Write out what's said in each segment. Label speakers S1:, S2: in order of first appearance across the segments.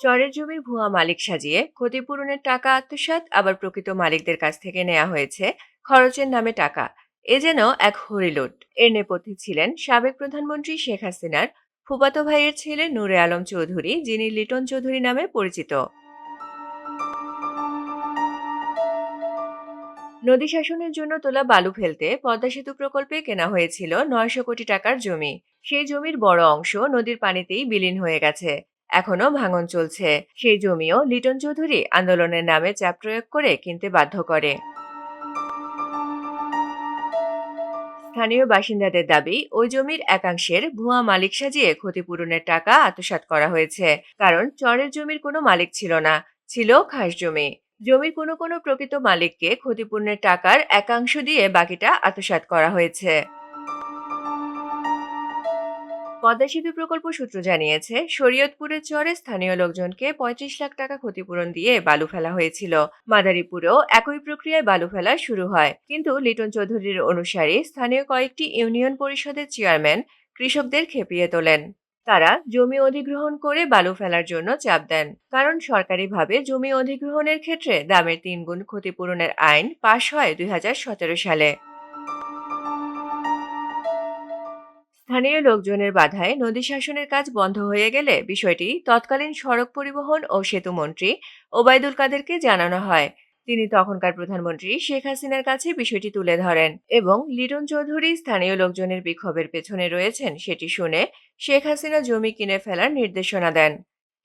S1: চরের জমির ভুয়া মালিক সাজিয়ে ক্ষতিপূরণের টাকা আত্মসাৎ আবার প্রকৃত মালিকদের কাছ থেকে নেওয়া হয়েছে খরচের নামে টাকা। এ যেন এক হরিলুট। এর নেপথ্যে ছিলেন সাবেক প্রধানমন্ত্রী শেখ হাসিনার ফুফাতো ভাইয়ের ছেলে নূরে আলম চৌধুরী, যিনি লিটন চৌধুরী নামে পরিচিত। নদী শাসনের জন্য তোলা বালু ফেলতে পদ্মা সেতু প্রকল্পে কেনা হয়েছিল নয়শো কোটি টাকার জমি। সেই জমির বড় অংশ নদীর পানিতেই বিলীন হয়ে গেছে। এখনও ভাঙন চলছে। সেই জমিও লিটন চৌধুরী আন্দোলনের নামে চাপ প্রয়োগ করে কিনতে বাধ্য করে। স্থানীয় বাসিন্দাদের দাবি, ওই জমির একাংশের ভুয়া মালিক সাজিয়ে ক্ষতিপূরণের টাকা আত্মসাৎ করা হয়েছে। কারণ চরের জমির কোনো মালিক ছিল না, ছিল খাস জমি। জমির কোনো কোনো প্রকৃত মালিককে ক্ষতিপূরণের টাকার একাংশ দিয়ে বাকিটা আত্মসাৎ করা হয়েছে। পদ্মা সেতু প্রকল্প সূত্র জানিয়েছে শরীয়তপুরের চরে স্থানীয় লোকজনকে পঁয়ত্রিশ লাখ টাকা ক্ষতিপূরণ দিয়ে বালু ফেলা হয়েছিল। মাদারীপুরেও একই প্রক্রিয়ায় বালু ফেলা শুরু হয়। কিন্তু লিটন চৌধুরীর অনুসারী স্থানীয় কয়েকটি ইউনিয়ন পরিষদের চেয়ারম্যান কৃষকদের খেপিয়ে তোলেন। তারা জমি অধিগ্রহণ করে বালু ফেলার জন্য চাপ দেন। কারণ সরকারিভাবে জমি অধিগ্রহণের ক্ষেত্রে দামের তিনগুণ ক্ষতিপূরণের আইন পাশ হয় দুই হাজার সতেরো সালে। স্থানীয় লোকজনের বাধায় নদী শাসনের কাজ বন্ধ হয়ে গেলে বিষয়টি তৎকালীন সড়ক পরিবহন ও সেতু মন্ত্রী ওবায়দুল কাদেরকে জানানো হয়। তিনি তখনকার প্রধানমন্ত্রী শেখ হাসিনার কাছে বিষয়টি তুলে ধরেন এবং লিটন চৌধুরী স্থানীয় লোকজনের বিক্ষোভের পেছনে রয়েছেন সেটি শুনে শেখ হাসিনা জমি কিনে ফেলার নির্দেশনা দেন।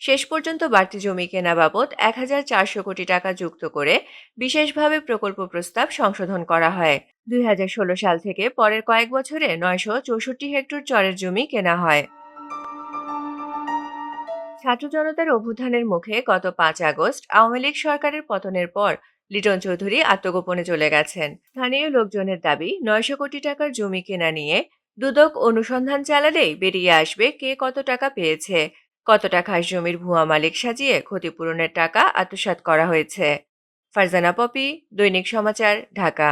S1: শেষ পর্যন্ত বাড়তি জমি কেনা বাবদ এক হাজার চারশো কোটি টাকা যুক্ত করে বিশেষভাবে প্রকল্প প্রস্তাব সংশোধন করা হয়। দুই হাজার ষোলো সাল থেকে পরের কয়েক বছরে নয়শো চৌষট্টি হেক্টর চরের জমি কেনা হয়। ছাত্র জনতার অভ্যুত্থানের মুখে গত পাঁচ আগস্ট আওয়ামী লীগ সরকারের পতনের পর লিটন চৌধুরী আত্মগোপনে চলে গেছেন। স্থানীয় লোকজনের দাবি, নয়শো কোটি টাকার জমি কেনা নিয়ে দুদক অনুসন্ধান চালালেই বেরিয়ে আসবে কে কত টাকা পেয়েছে। কতটা খাস জমির ভুয়া মালিক সাজিয়ে ক্ষতিপূরণের টাকা আত্মসাত করা হয়েছে? ফারজানা পপি, দৈনিক সমাচার, ঢাকা।